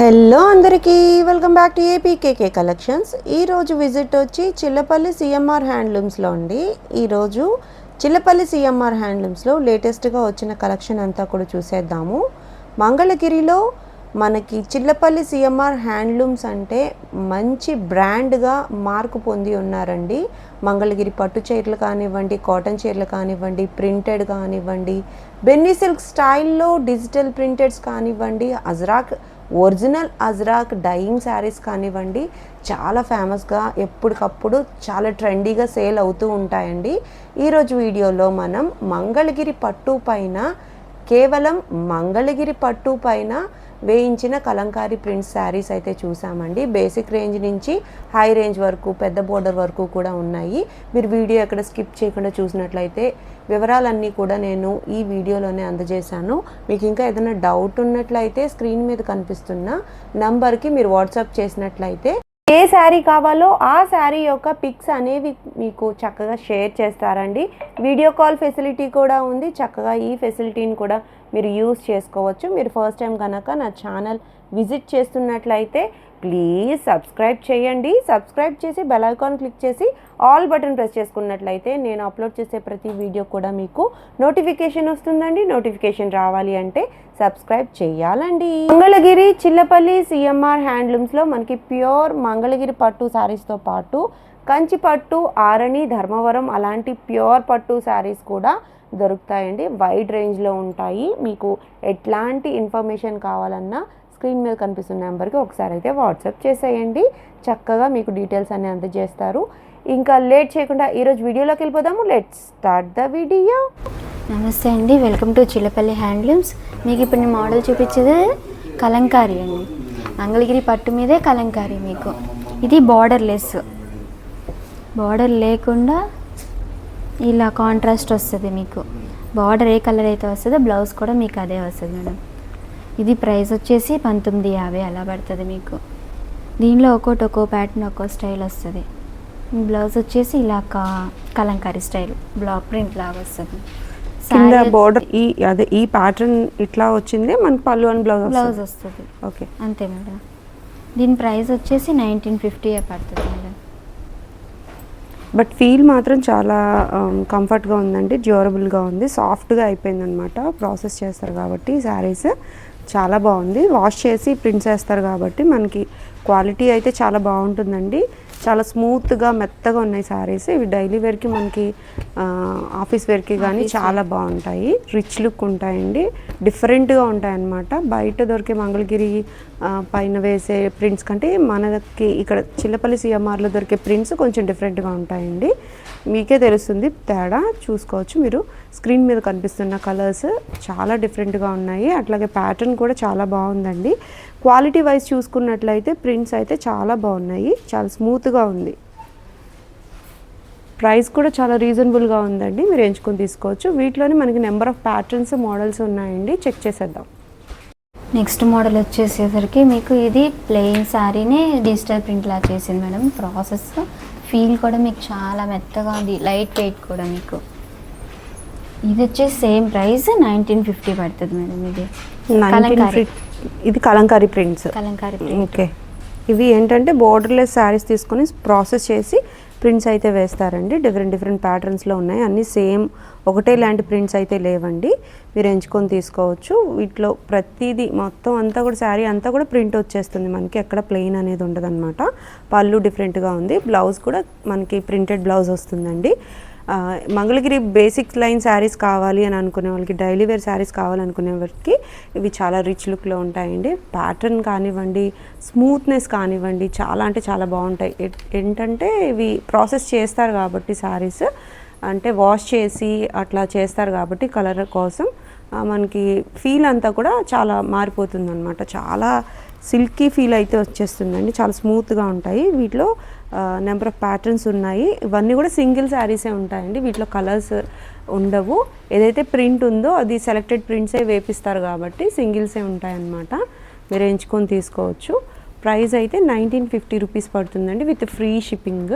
Hello అందరికీ welcome back to APKK collections. ఈరోజు visit వచ్చి చిల్లపల్లి సిఎంఆర్ హ్యాండ్లూమ్స్లో అండి. ఈరోజు చిల్లపల్లి సిఎంఆర్ హ్యాండ్లూమ్స్లో లేటెస్ట్గా వచ్చిన కలెక్షన్ అంతా కూడా చూసేద్దాము. మంగళగిరిలో మనకి చిల్లపల్లి సిఎంఆర్ హ్యాండ్లూమ్స్ అంటే మంచి బ్రాండ్గా మార్కు పొంది ఉన్నారండి. మంగళగిరి పట్టు చీరలు కానివ్వండి కాటన్ చీరలు కానివ్వండి ప్రింటెడ్ కానివ్వండి బెన్నీ సిల్క్ స్టైల్లో డిజిటల్ ప్రింటెడ్స్ కానివ్వండి అజ్రాక్ ఒరిజినల్ అజ్రాక్ డైయింగ్ శారీస్ కానివ్వండి చాలా ఫేమస్గా ఎప్పటికప్పుడు చాలా ట్రెండీగా సేల్ అవుతూ ఉంటాయండి. ఈరోజు వీడియోలో మనం మంగళగిరి పట్టు పైన కేవలం మంగళగిరి పట్టు పైన వేయించిన కలంకారీ ప్రింట్ శారీస్ అయితే చూసామండి. బేసిక్ రేంజ్ నుంచి హై రేంజ్ వరకు పెద్ద బోర్డర్ వరకు కూడా ఉన్నాయి. మీరు వీడియో ఎక్కడ స్కిప్ చేయకుండా చూసినట్లయితే వివరాలన్నీ కూడా నేను ఈ వీడియోలోనే అందజేశాను. మీకు ఇంకా ఏదైనా డౌట్ ఉన్నట్లయితే స్క్రీన్ మీద కనిపిస్తున్న నంబర్కి మీరు వాట్సాప్ చేసినట్లయితే ఏ శారీ కావాలో ఆ శారీ యొక్క పిక్స్ అనేవి మీకు చక్కగా షేర్ చేస్తారండి. వీడియో కాల్ ఫెసిలిటీ కూడా ఉంది. చక్కగా ఈ ఫెసిలిటీని కూడా మీరు యూస్ చేసుకోవచ్చు. మీరు ఫస్ట్ టైం కనుక నా ఛానల్ విజిట్ చేస్తున్నట్లయితే ప్లీజ్ సబ్స్క్రైబ్ చేయండి. సబ్స్క్రైబ్ చేసి బెల్ ఐకాన్ క్లిక్ చేసి ఆల్ బటన్ ప్రెస్ చేసుకున్నట్లయితే నేను అప్లోడ్ చేసే ప్రతి వీడియో కూడా మీకు నోటిఫికేషన్ వస్తుందండి. నోటిఫికేషన్ రావాలి అంటే సబ్స్క్రైబ్ చేయాలండి. మంగళగిరి చిల్లపల్లి సిఎంఆర్ హ్యాండ్లూమ్స్లో మనకి ప్యూర్ మంగళగిరి పట్టు శారీస్తో పాటు కంచి పట్టు ఆరణి ధర్మవరం అలాంటి ప్యూర్ పట్టు శారీస్ కూడా దొరుకుతాయండి. వైడ్ రేంజ్లో ఉంటాయి. మీకు ఎట్లాంటి ఇన్ఫర్మేషన్ కావాలన్నా స్క్రీన్ మీద కనిపిస్తున్న నెంబర్కి ఒకసారి అయితే వాట్సాప్ చేసేయండి. చక్కగా మీకు డీటెయిల్స్ అన్నీ అందజేస్తారు. ఇంకా లేట్ చేయకుండా ఈరోజు వీడియోలోకి వెళ్ళిపోదాము. Let start the video. నమస్తే అండి. Welcome to Chillapalli handlooms. మీకు ఇప్పుడు నేను మోడల్ చూపించేది కలంకారీ అండి. మంగళగిరి పట్టు మీదే కలంకారీ మీకు. ఇది బార్డర్ లెస్ బార్డర్ లేకుండా ఇలా కాంట్రాస్ట్ వస్తుంది మీకు. బార్డర్ ఏ కలర్ అయితే వస్తుందో బ్లౌజ్ కూడా మీకు అదే వస్తుంది మేడం ఇది ప్రైస్ వచ్చేసి పంతొమ్మిది యాభై అలా పడుతుంది మీకు. దీనిలో ఒక్కోటి ఒక్కో ప్యాటర్న్ ఒక్కో స్టైల్ వస్తుంది. బ్లౌజ్ వచ్చేసి ఇలా కా- కలంకారీ స్టైల్ బ్లాక్ ప్రింట్ లాగా వస్తుంది. కింద బోర్డర్ ఈ అదే ఈ ప్యాటర్న్ ఇట్లా వచ్చింది మనకి పళ్ళు అని బ్లౌజ్ బ్లౌజ్ వస్తుంది. ఓకే అంతే మేడం దీని ప్రైస్ వచ్చేసి నైన్టీన్ ఫిఫ్టీ పడుతుంది మేడం బట్ ఫీల్ మాత్రం చాలా um, కంఫర్ట్గా ఉందండి డ్యూరబుల్గా ఉంది. సాఫ్ట్గా అయిపోయింది అనమాట ప్రాసెస్ చేస్తారు కాబట్టి శారీస్ చాలా బాగుంది. వాష్ చేసి ప్రింట్ చేస్తారు కాబట్టి మనకి క్వాలిటీ అయితే చాలా బాగుంటుందండి. చాలా స్మూత్గా మెత్తగా ఉన్నాయి శారీస్ ఇవి డైలీ వేర్కి మనకి ఆఫీస్ వేర్కి కానీ చాలా బాగుంటాయి. రిచ్ లుక్ ఉంటాయండి. డిఫరెంట్గా ఉంటాయి అన్నమాట బయట దొరికే మంగళగిరి పైన వేసే ప్రింట్స్ కంటే మనకి ఇక్కడ చిల్లపల్లి సిఎంఆర్లో దొరికే ప్రింట్స్ కొంచెం డిఫరెంట్గా ఉంటాయండి. మీకే తెలుస్తుంది తేడా. చూసుకోవచ్చు మీరు. స్క్రీన్ మీద కనిపిస్తున్న కలర్స్ చాలా డిఫరెంట్గా ఉన్నాయి. అట్లాగే ప్యాటర్న్ కూడా చాలా బాగుందండి. క్వాలిటీ వైజ్ చూసుకున్నట్లయితే ప్రింట్స్ అయితే చాలా బాగున్నాయి. చాలా స్మూత్గా ఉంది. ప్రైస్ కూడా చాలా రీజనబుల్గా ఉందండి. మీరు ఎంచుకొని తీసుకోవచ్చు. వీటిలోనే మనకి నెంబర్ ఆఫ్ ప్యాటర్న్స్ మోడల్స్ ఉన్నాయండి. చెక్ చేసేద్దాం. నెక్స్ట్ మోడల్ వచ్చేసేసరికి మీకు ఇది ప్లెయిన్ శారీని డిజిటల్ ప్రింట్ లా చేసింది మేడం. ప్రాసెస్ ఫీల్ కూడా మీకు చాలా మెత్తగా ఉంది. లైట్ వెయిట్ కూడా మీకు. ఇది వచ్చేసి సేమ్ ప్రైస్ నైన్టీన్ ఫిఫ్టీ పడుతుంది మేడం ఇది. ఇది కలంకారీ ప్రింట్స్. కలంకారీ. ఓకే. ఇవి ఏంటంటే బోర్డర్లెస్ శారీస్ తీసుకొని ప్రాసెస్ చేసి ప్రింట్స్ అయితే వేస్తారండి. డిఫరెంట్ డిఫరెంట్ ప్యాటర్న్స్లో ఉన్నాయి. అన్నీ సేమ్ ఒకటే లాంటి ప్రింట్స్ అయితే లేవండి. మీరు ఎంచుకొని తీసుకోవచ్చు. వీటిలో ప్రతిదీ మొత్తం అంతా కూడా శారీ అంతా కూడా ప్రింట్ వచ్చేస్తుంది. మనకి ఎక్కడ ప్లెయిన్ అనేది ఉండదన్నమాట. పళ్ళు డిఫరెంట్గా ఉంది. బ్లౌజ్ కూడా మనకి ప్రింటెడ్ బ్లౌజ్ వస్తుందండి. మంగళగిరి బేసిక్ లైన్ శారీస్ కావాలి అని అనుకునే వాళ్ళకి డైలీ వేర్ శారీస్ కావాలనుకునే వాళ్ళకి ఇవి చాలా రిచ్ లుక్లో ఉంటాయండి. ప్యాటర్న్ కానివ్వండి స్మూత్నెస్ కానివ్వండి చాలా అంటే చాలా బాగుంటాయి. ఏంటంటే ఇవి ప్రాసెస్ చేస్తారు కాబట్టి శారీస్. అంటే వాష్ చేసి అట్లా చేస్తారు కాబట్టి కలర్ కోసం మనకి ఫీల్ అంతా కూడా చాలా మారిపోతుంది అనమాట చాలా సిల్కీ ఫీల్ అయితే వచ్చేస్తుందండి. చాలా స్మూత్గా ఉంటాయి. వీటిలో నెంబర్ ఆఫ్ ప్యాటర్న్స్ ఉన్నాయి. ఇవన్నీ కూడా సింగిల్ శారీసే ఉంటాయండి. వీటిలో కలర్స్ ఉండవు. ఏదైతే ప్రింట్ ఉందో అది సెలెక్టెడ్ ప్రింట్సే వేపిస్తారు కాబట్టి సింగిల్సే ఉంటాయన్నమాట. మీరు ఎంచుకొని తీసుకోవచ్చు. ప్రైస్ అయితే నైన్టీన్ ఫిఫ్టీ రూపీస్ పడుతుందండి with free shipping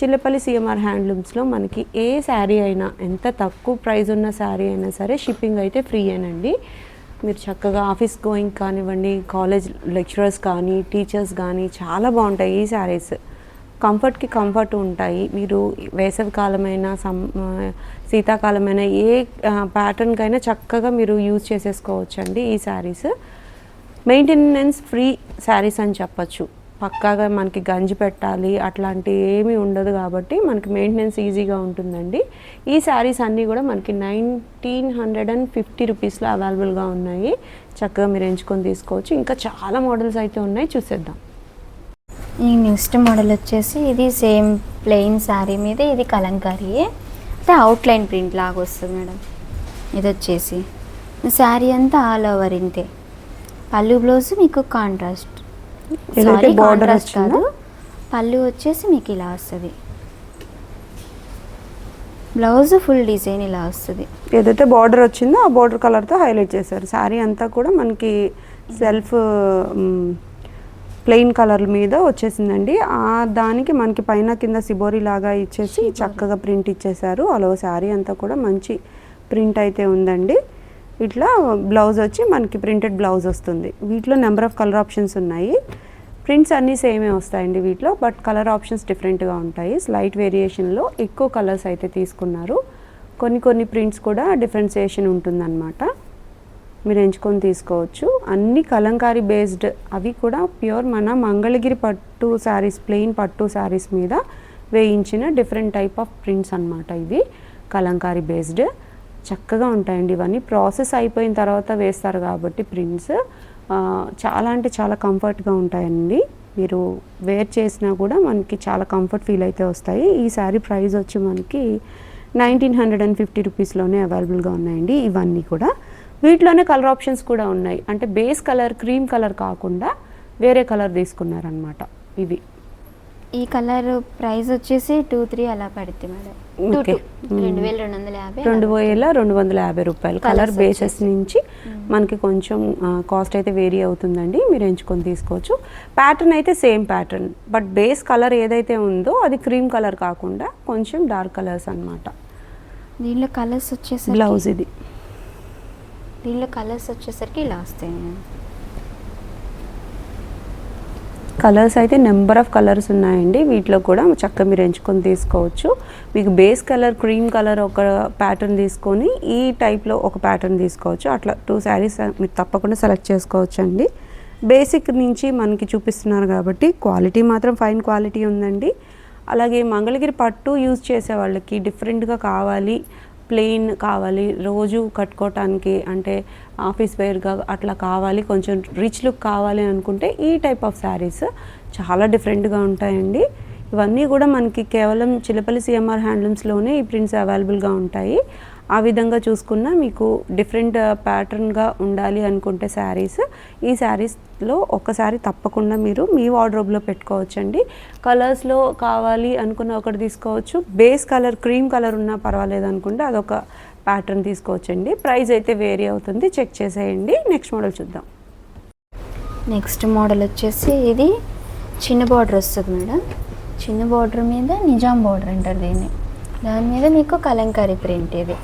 Chillapalli CMR హ్యాండ్లూమ్స్లో మనకి ఏ శారీ అయినా ఎంత తక్కువ ప్రైస్ ఉన్న శారీ అయినా సరే షిప్పింగ్ అయితే ఫ్రీ అనండి మీరు చక్కగా ఆఫీస్ గోయింగ్ కానివ్వండి కాలేజ్ లెక్చరర్స్ కానీ టీచర్స్ కానీ చాలా బాగుంటాయి ఈ శారీస్ కంఫర్ట్కి కంఫర్ట్ ఉంటాయి. మీరు వేసవి కాలమైన సం శీతాకాలమైన ఏ ప్యాటర్న్కైనా చక్కగా మీరు యూజ్ చేసేసుకోవచ్చండి ఈ శారీస్. మెయింటెనెన్స్ ఫ్రీ శారీస్ అని చెప్పచ్చు. పక్కాగా మనకి గంజి పెట్టాలి అట్లాంటి ఏమీ ఉండదు కాబట్టి మనకి మెయింటెనెన్స్ ఈజీగా ఉంటుందండి. ఈ శారీస్ అన్నీ కూడా మనకి నైన్టీన్ హండ్రెడ్ అండ్ ఫిఫ్టీ రూపీస్లో అవైలబుల్గా ఉన్నాయి. చక్కగా మీరు ఎంచుకొని తీసుకోవచ్చు. ఇంకా చాలా మోడల్స్ అయితే ఉన్నాయి. చూసేద్దాం. ఈ నెక్స్ట్ మోడల్ వచ్చేసి ఇది సేమ్ ప్లెయిన్ శారీ మీద ఇది కలంకారీ. అయితే అవుట్లైన్ ప్రింట్ లాగా వస్తుంది మేడం. ఇది వచ్చేసి. శారీ అంతా ఆల్ ఓవర్ ఇంతే. పళ్ళు బ్లౌజ్ మీకు కాంట్రాస్ట్ సారీ కాంట్రాస్ట్? కాదు. పళ్ళు వచ్చేసి మీకు ఇలా వస్తుంది. బ్లౌజ్ ఫుల్ డిజైన్ ఇలా వస్తుంది. ఏదైతే బార్డర్ వచ్చిందో ఆ బార్డర్ కలర్తో హైలైట్ చేశారు. శారీ అంతా కూడా మనకి సెల్ఫ్ ప్లెయిన్ కలర్ మీద వచ్చేసిందండి. ఆ దానికి మనకి పైన కింద సిబోరి లాగా ఇచ్చేసి చక్కగా ప్రింట్ ఇచ్చేసారు అలా శారీ అంతా కూడా మంచి ప్రింట్ అయితే ఉందండి. ఇట్లా బ్లౌజ్ వచ్చి మనకి ప్రింటెడ్ బ్లౌజ్ వస్తుంది. వీటిలో నెంబర్ ఆఫ్ కలర్ ఆప్షన్స్ ఉన్నాయి. ప్రింట్స్ అన్నీ సేమే వస్తాయండి వీటిలో బట్ కలర్ ఆప్షన్స్ డిఫరెంట్గా ఉంటాయి. స్లైట్ వేరియేషన్లో ఎక్కువ కలర్స్ అయితే తీసుకున్నారు. కొన్ని కొన్ని ప్రింట్స్ కూడా డిఫరెన్సియేషన్ ఉంటుందన్నమాట. మీరు ఎంచుకొని తీసుకోవచ్చు. అన్ని కలంకారీ బేస్డ్ అవి కూడా ప్యూర్ మన మంగళగిరి పట్టు శారీస్ ప్లెయిన్ పట్టు శారీస్ మీద వేయించిన డిఫరెంట్ టైప్ ఆఫ్ ప్రింట్స్ అనమాట ఇవి. కలంకారీ బేస్డ్. చక్కగా ఉంటాయండి ఇవన్నీ. ప్రాసెస్ అయిపోయిన తర్వాత వేస్తారు కాబట్టి ప్రింట్స్. చాలా అంటే చాలా కంఫర్ట్గా ఉంటాయండి. మీరు వేర్ చేసినా కూడా మనకి చాలా కంఫర్ట్ ఫీల్ అయితే వస్తాయి. ఈ శారీ ప్రైస్ వచ్చి మనకి నైన్టీన్ హండ్రెడ్ అండ్ ఫిఫ్టీ రూపీస్లోనే అవైలబుల్గా ఉన్నాయండి ఇవన్నీ కూడా. వీటిలోనే కలర్ ఆప్షన్స్ కూడా ఉన్నాయి. అంటే బేస్ కలర్ క్రీమ్ కలర్ కాకుండా వేరే కలర్ తీసుకున్నారనమాట ఇవి. ఈ కలర్ ప్రైస్ వచ్చేసి టూ త్రీ అలా పడుతుంది మేడం. రెండు వేల రెండు వందల యాభై రెండు వేల రెండు వందల యాభై రూపాయలు. కలర్ బేసెస్ వచ్చేసి. నుంచి మనకి కొంచెం కాస్ట్ అయితే వేరీ అవుతుందండి. మీరు ఎంచుకొని తీసుకోవచ్చు. ప్యాటర్న్ అయితే same pattern but base colour ఏదైతే ఉందో అది క్రీమ్ కలర్ కాకుండా కొంచెం డార్క్ కలర్స్ అన్నమాట. దీనిలో కలర్స్ వచ్చేసరికి బ్లౌజ్ ఇది. దీనిలో కలర్స్ వచ్చేసరికి ఇలా వస్తాయి. కలర్స్ అయితే నెంబర్ ఆఫ్ కలర్స్ ఉన్నాయండి. వీటిలో కూడా చక్కగా మీరు ఎంచుకొని తీసుకోవచ్చు. మీకు బేస్ కలర్ క్రీమ్ కలర్ ఒక ప్యాటర్న్ తీసుకొని ఈ టైప్లో ఒక ప్యాటర్న్ తీసుకోవచ్చు. అట్లా టూ శారీస్ మీరు తప్పకుండా సెలెక్ట్ చేసుకోవచ్చు అండి బేసిక్ నుంచి మనకి చూపిస్తున్నారు కాబట్టి క్వాలిటీ మాత్రం ఫైన్ క్వాలిటీ ఉందండి. అలాగే మంగళగిరి పట్టు యూజ్ చేసే వాళ్ళకి డిఫరెంట్గా కావాలి. ప్లెయిన్ కావాలి. రోజు కట్టుకోవటానికి అంటే ఆఫీస్ వేర్గా అట్లా కావాలి. కొంచెం రిచ్ లుక్ కావాలి అనుకుంటే ఈ టైప్ ఆఫ్ శారీస్ చాలా డిఫరెంట్గా ఉంటాయండి. ఇవన్నీ కూడా మనకి కేవలం చిలపల్లి సిఎంఆర్ హ్యాండ్లూమ్స్లోనే ఈ ప్రింట్స్ అవైలబుల్గా ఉంటాయి. ఆ విధంగా చూసుకున్న మీకు డిఫరెంట్ ప్యాటర్న్గా uh, ఉండాలి అనుకుంటే శారీస్ ఈ శారీస్లో ఒక్కసారి తప్పకుండా మీరు మీ వార్డ్రోబ్లో పెట్టుకోవచ్చండి. కలర్స్లో కావాలి అనుకున్న ఒకటి తీసుకోవచ్చు. బేస్ కలర్ క్రీమ్ కలర్ ఉన్నా పర్వాలేదు అనుకుంటే అదొక ప్యాటర్న్ తీసుకోవచ్చండి. ప్రైస్ అయితే వేరీ అవుతుంది. చెక్ చేసేయండి. నెక్స్ట్ మోడల్ చూద్దాం. నెక్స్ట్ మోడల్ వచ్చేసి ఇది చిన్న బార్డర్ వస్తుంది మేడం. చిన్న బార్డర్ మీద నిజాం బార్డర్ అంటారు దీన్ని. దాని మీద మీకు కలంకారీ ప్రింట్ ఇది.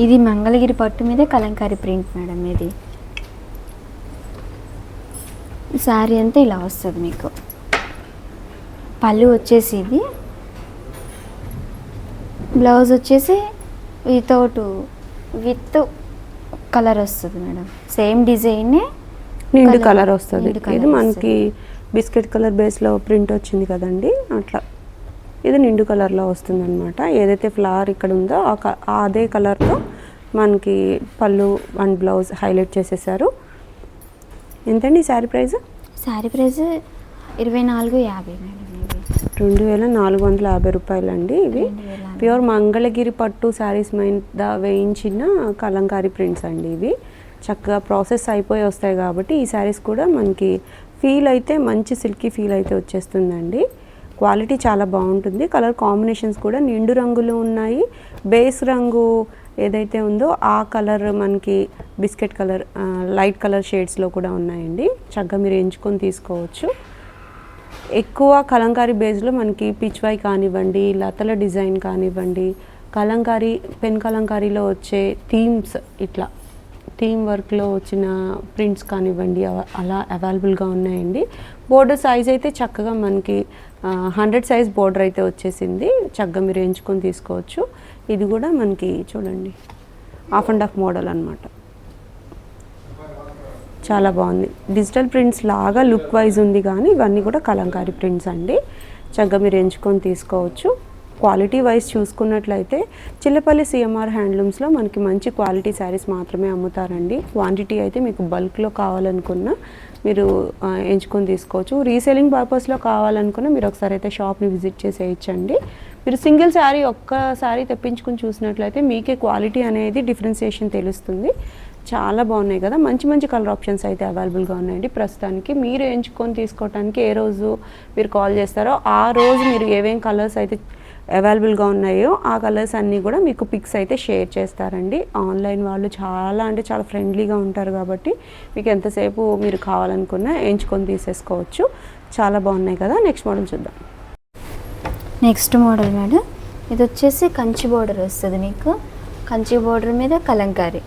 ఇది మంగళగిరి పట్టు మీద కలంకారీ ప్రింట్ మేడం ఇది. శారీ అంతా ఇలా వస్తుంది మీకు. పళ్ళు వచ్చేసి ఇది. బ్లౌజ్ వచ్చేసి వితౌట్ విత్ కలర్ వస్తుంది మేడం. సేమ్ డిజైనే నిండు. కలర్. వస్తుంది. ఇది మనకి బిస్కెట్ కలర్ బేస్లో ప్రింట్ వచ్చింది కదండి. అట్లా. ఇది నిండు కలర్లో వస్తుంది అనమాట ఏదైతే ఫ్లవర్ ఇక్కడ ఉందో అదే కలర్తో మనకి పళ్ళు అండ్ బ్లౌజ్ హైలైట్ చేసేసారు. ఎంతండి ఈ శారీ ప్రైస్ శారీ ప్రైస్ ఇరవై నాలుగు యాభై రెండు వేల నాలుగు వందల యాభై ఇవి. రెండు వేల నాలుగు. ప్యూర్ మంగళగిరి పట్టు శారీస్ మీద వేయించిన కలంకారీ ప్రింట్స్ అండి ఇవి. చక్కగా ప్రాసెస్ అయిపోయి వస్తాయి కాబట్టి ఈ శారీస్ కూడా మనకి ఫీల్ అయితే మంచి సిల్కీ ఫీల్ అయితే వచ్చేస్తుందండి. క్వాలిటీ చాలా బాగుంటుంది. కలర్ కాంబినేషన్స్ కూడా నిండు రంగులు ఉన్నాయి. బేస్ రంగు ఏదైతే ఉందో ఆ కలర్ మనకి బిస్కెట్ కలర్ లైట్ కలర్ షేడ్స్లో కూడా ఉన్నాయండి. చక్కగా మీరు ఎంచుకొని తీసుకోవచ్చు. ఎక్కువ కలంకారీ బేస్లో మనకి పిచ్వాయ్ కానివ్వండి లతల డిజైన్ కానివ్వండి కలంకారీ పెన్ కలంకారీలో వచ్చే థీమ్స్ ఇట్లా థీమ్ వర్క్లో వచ్చిన ప్రింట్స్ కానివ్వండి అవ- అలా అవైలబుల్గా ఉన్నాయండి. బోర్డర్ సైజ్ అయితే చక్కగా మనకి హండ్రెడ్ సైజ్ బోర్డర్ అయితే వచ్చేసింది. చక్కగా మీరు ఎంచుకొని తీసుకోవచ్చు. ఇది కూడా మనకి చూడండి. హాఫ్ అండ్ హాఫ్ మోడల్ అనమాట చాలా బాగుంది. డిజిటల్ ప్రింట్స్ లాగా లుక్ వైజ్ ఉంది కానీ ఇవన్నీ కూడా కలంకారీ ప్రింట్స్ అండి. చక్కగా మీరు ఎంచుకొని తీసుకోవచ్చు. క్వాలిటీ వైజ్ చూసుకున్నట్లయితే చిల్లపల్లి సిఎంఆర్ హ్యాండ్లూమ్స్లో మనకి మంచి క్వాలిటీ శారీస్ మాత్రమే అమ్ముతారండి. క్వాంటిటీ అయితే మీకు బల్క్లో కావాలనుకున్న మీరు ఎంచుకొని తీసుకోవచ్చు. రీసేలింగ్ పర్పస్లో కావాలనుకున్న మీరు ఒకసారి అయితే షాప్ని విజిట్ చేసేయచ్చండి. మీరు సింగిల్ శారీ ఒక్క తెప్పించుకుని చూసినట్లయితే మీకే క్వాలిటీ అనేది డిఫరెన్సియేషన్ తెలుస్తుంది. చాలా బాగున్నాయి కదా. మంచి మంచి కలర్ ఆప్షన్స్ అయితే అవైలబుల్గా ఉన్నాయండి. ప్రస్తుతానికి మీరు ఎంచుకొని తీసుకోవడానికి ఏ రోజు మీరు కాల్ చేస్తారో ఆ రోజు మీరు ఏమేం కలర్స్ అయితే అవైలబుల్గా ఉన్నాయో ఆ కలర్స్ అన్నీ కూడా మీకు పిక్స్ అయితే షేర్ చేస్తారండి. ఆన్లైన్ వాళ్ళు చాలా అంటే చాలా ఫ్రెండ్లీగా ఉంటారు కాబట్టి మీకు ఎంతసేపు మీరు కావాలనుకున్నా ఎంచుకొని తీసేసుకోవచ్చు. చాలా బాగున్నాయి కదా. నెక్స్ట్ మోడల్ చూద్దాం. నెక్స్ట్ మోడల్ మేడం ఇది వచ్చేసి కంచి బోర్డర్ వస్తుంది మీకు. కంచి బోర్డర్ మీద కలంకారీ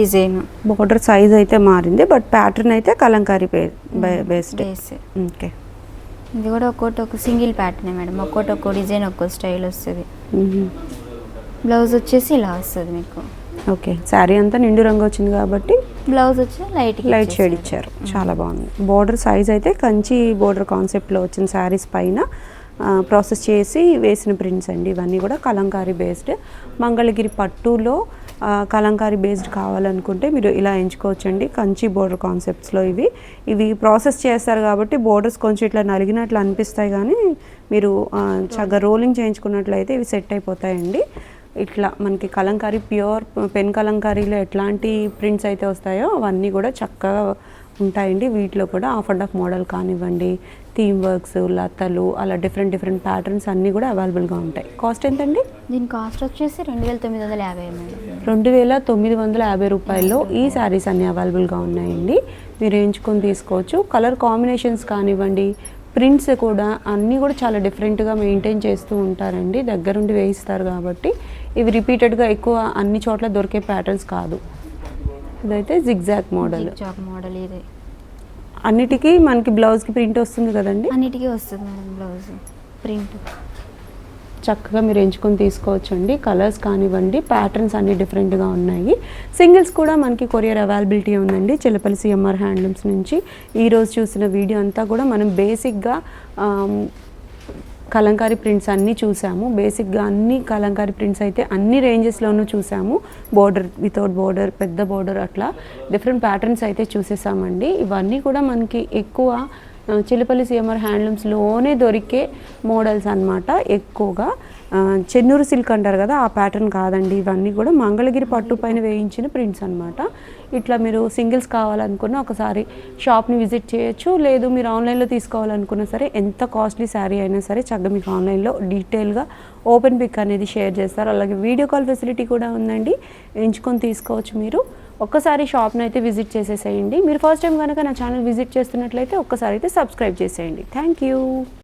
డిజైన్. బోర్డర్ సైజ్ అయితే మారింది బట్ ప్యాటర్న్ అయితే కలంకారీ బేస్డ్. బేస్. ఓకే. ఇది కూడా ఒక్కోటి ఒక సింగిల్ ప్యాటర్న్ మేడం. ఒక్కోటి ఒక్కో డిజైన్ ఒక్కో స్టైల్ వస్తుంది. బ్లౌజ్ వచ్చేసి ఇలా వస్తుంది మీకు. ఓకే. శారీ అంతా నిండు రంగు వచ్చింది కాబట్టి బ్లౌజ్ వచ్చి లైట్ లైట్ షేడ్ ఇచ్చారు. చాలా బాగుంది. బోర్డర్ సైజ్ అయితే కంచి బోర్డర్ కాన్సెప్ట్లో వచ్చిన శారీస్ పైన ప్రాసెస్ చేసి వేసిన ప్రింట్స్ అండి. ఇవన్నీ కూడా కలంకారీ బేస్డ్. మంగళగిరి పట్టులో కలంకారీ బేస్డ్ కావాలనుకుంటే మీరు ఇలా ఎంచుకోవచ్చండి. కంచి బోర్డర్ కాన్సెప్ట్స్లో ఇవి. ఇవి ప్రాసెస్ చేస్తారు కాబట్టి బోర్డర్స్ కొంచెం ఇట్లా నలిగినట్లు అనిపిస్తాయి కానీ మీరు చక్కగా రోలింగ్ చేయించుకున్నట్లయితే ఇవి సెట్ అయిపోతాయండి. ఇట్లా మనకి కలంకారీ ప్యూర్ పెన్ కలంకారీలో ఎట్లాంటి ప్రింట్స్ అయితే వస్తాయో అవన్నీ కూడా చక్కగా ఉంటాయండి. వీటిలో కూడా ఆఫ్ అండ్ ఆఫ్ మోడల్ కానివ్వండి థీమ్ వర్క్స్ లతలు అలా డిఫరెంట్ డిఫరెంట్ ప్యాటర్న్స్ అన్నీ కూడా అవైలబుల్గా ఉంటాయి. కాస్ట్ ఎంతండి? దీని కాస్ట్ వచ్చేసి రెండు వేల తొమ్మిది వందల యాభై రెండు వేల తొమ్మిది వందల యాభై రూపాయల్లో ఈ శారీస్ అన్నీ అవైలబుల్గా ఉన్నాయండి. మీరు ఎంచుకొని తీసుకోవచ్చు. కలర్ కాంబినేషన్స్ కానివ్వండి ప్రింట్స్ కూడా అన్నీ కూడా చాలా డిఫరెంట్గా మెయింటైన్ చేస్తూ ఉంటారండి. దగ్గరుండి వేయిస్తారు కాబట్టి ఇవి రిపీటెడ్గా ఎక్కువ అన్ని చోట్ల దొరికే ప్యాటర్న్స్ కాదు. ఇదైతే జిగ్జాక్ మోడల్ మోడల్ ఇది. అన్నిటికీ మనకి బ్లౌజ్కి ప్రింట్ వస్తుంది కదండి? అన్నిటికీ వస్తుంది మేడం బ్లౌజ్ ప్రింట్. చక్కగా మీరు ఎంచుకొని తీసుకోవచ్చండి. కలర్స్ కానివ్వండి ప్యాటర్న్స్ అన్ని డిఫరెంట్గా ఉన్నాయి. సింగిల్స్ కూడా మనకి కొరియర్ అవైలబిలిటీ ఉందండి. చిల్లపల్లి సిఎంఆర్ హ్యాండ్లూమ్స్ నుంచి ఈరోజు చూసిన వీడియో అంతా కూడా మనం బేసిక్గా కలంకారీ ప్రింట్స్ అన్నీ చూసాము. బేసిక్గా అన్ని కలంకారీ ప్రింట్స్ అయితే అన్ని రేంజెస్లోనూ చూసాము. బోర్డర్ వితౌట్ బోర్డర్ పెద్ద బోర్డర్ అట్లా. డిఫరెంట్ ప్యాటర్న్స్ అయితే చూసేసామండి. ఇవన్నీ కూడా మనకి ఎక్కువ చిలుపల్లి సీఎంఆర్ హ్యాండ్లూమ్స్లోనే దొరికే మోడల్స్ అన్నమాట ఎక్కువగా. చెన్నూరు సిల్క్ అంటారు కదా ఆ ప్యాటర్న్ కాదండి. ఇవన్నీ కూడా మంగళగిరి పట్టు పైన వేయించిన ప్రింట్స్ అనమాట ఇట్లా మీరు సింగిల్స్ కావాలనుకున్న ఒకసారి షాప్ని విజిట్ చేయొచ్చు. లేదు మీరు ఆన్లైన్లో తీసుకోవాలనుకున్నా సరే ఎంత కాస్ట్లీ శారీ అయినా సరే చక్కగా మీకు ఆన్లైన్లో డీటెయిల్గా ఓపెన్ పిక్ అనేది షేర్ చేస్తారు. అలాగే వీడియో కాల్ ఫెసిలిటీ కూడా ఉందండి. ఎంచుకొని తీసుకోవచ్చు మీరు. ఒక్కసారి షాప్ని అయితే విజిట్ చేసేసేయండి. మీరు ఫస్ట్ టైం కనుక నా ఛానల్ విజిట్ చేస్తున్నట్లయితే ఒక్కసారి అయితే సబ్స్క్రైబ్ చేసేయండి. Thank you